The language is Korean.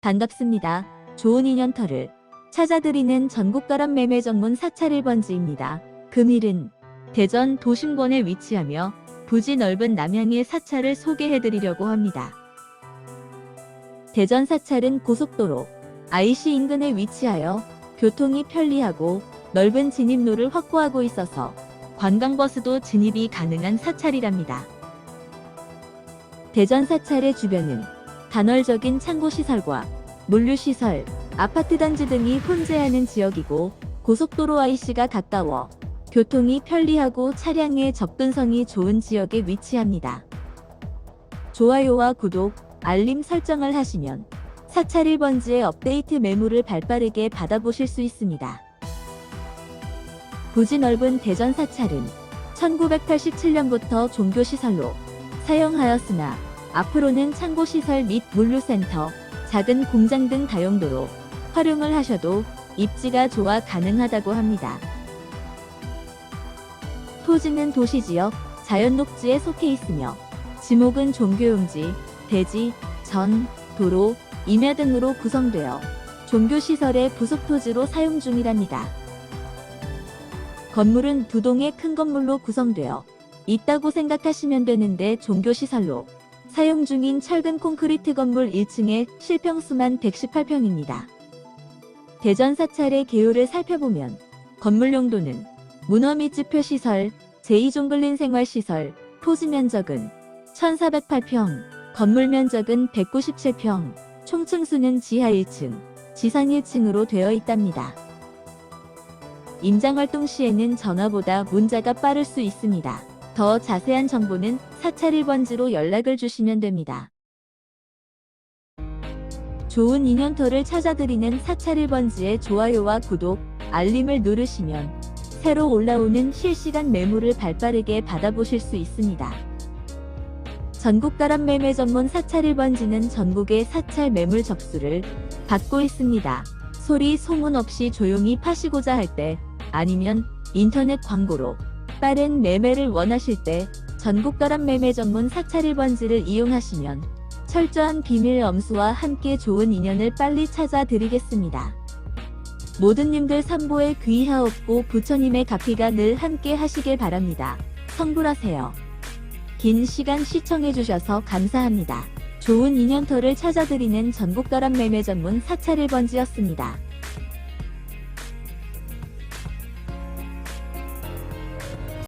반갑습니다. 좋은 인연터를 찾아드리는 전국가람 매매 전문 사찰 1번지입니다. 금일은 대전 도심권에 위치하며 부지 넓은 남향의 사찰을 소개해드리려고 합니다. 대전 사찰은 고속도로 IC 인근에 위치하여 교통이 편리하고 넓은 진입로를 확보하고 있어서 관광버스도 진입이 가능한 사찰이랍니다. 대전 사찰의 주변은 단월적인 창고시설과 물류시설, 아파트 단지 등이 혼재하는 지역이고 고속도로 IC가 가까워 교통이 편리하고 차량의 접근성이 좋은 지역에 위치합니다. 좋아요와 구독, 알림 설정을 하시면 사찰 1번지의 업데이트 매물을 발빠르게 받아보실 수 있습니다. 부지 넓은 대전 사찰은 1987년부터 종교시설로 사용하였으나 앞으로는 창고시설 및 물류센터, 작은 공장 등 다용도로 활용을 하셔도 입지가 좋아 가능하다고 합니다. 토지는 도시지역, 자연녹지에 속해 있으며 지목은 종교용지, 대지, 전, 도로, 임야 등으로 구성되어 종교시설의 부속토지로 사용 중이랍니다. 건물은 두 동의 큰 건물로 구성되어 있다고 생각하시면 되는데 종교시설로 사용 중인 철근 콘크리트 건물 1층에 실평수만 118평입니다. 대전 사찰의 개요를 살펴보면 건물 용도는 문어 및 지표 시설, 제2종글린 생활시설, 토지 면적은 1408평, 건물 면적은 197평, 총층수는 지하 1층, 지상 1층으로 되어 있답니다. 임장활동 시에는 전화보다 문자가 빠를 수 있습니다. 더 자세한 정보는 사찰 1번지로 연락을 주시면 됩니다. 좋은 인연터를 찾아드리는 사찰 1번지의 좋아요와 구독, 알림을 누르시면 새로 올라오는 실시간 매물을 발빠르게 받아보실 수 있습니다. 전국 가람 매매 전문 사찰 1번지는 전국의 사찰 매물 접수를 받고 있습니다. 소리 소문 없이 조용히 파시고자 할 때 아니면 인터넷 광고로 빠른 매매를 원하실 때 전국가람 매매 전문 사찰 1번지를 이용하시면 철저한 비밀 엄수와 함께 좋은 인연을 빨리 찾아드리겠습니다. 모든 님들 삼보에 귀하옵고 부처님의 가피가 늘 함께 하시길 바랍니다. 성불하세요. 긴 시간 시청해주셔서 감사합니다. 좋은 인연터를 찾아드리는 전국가람 매매 전문 사찰 1번지였습니다.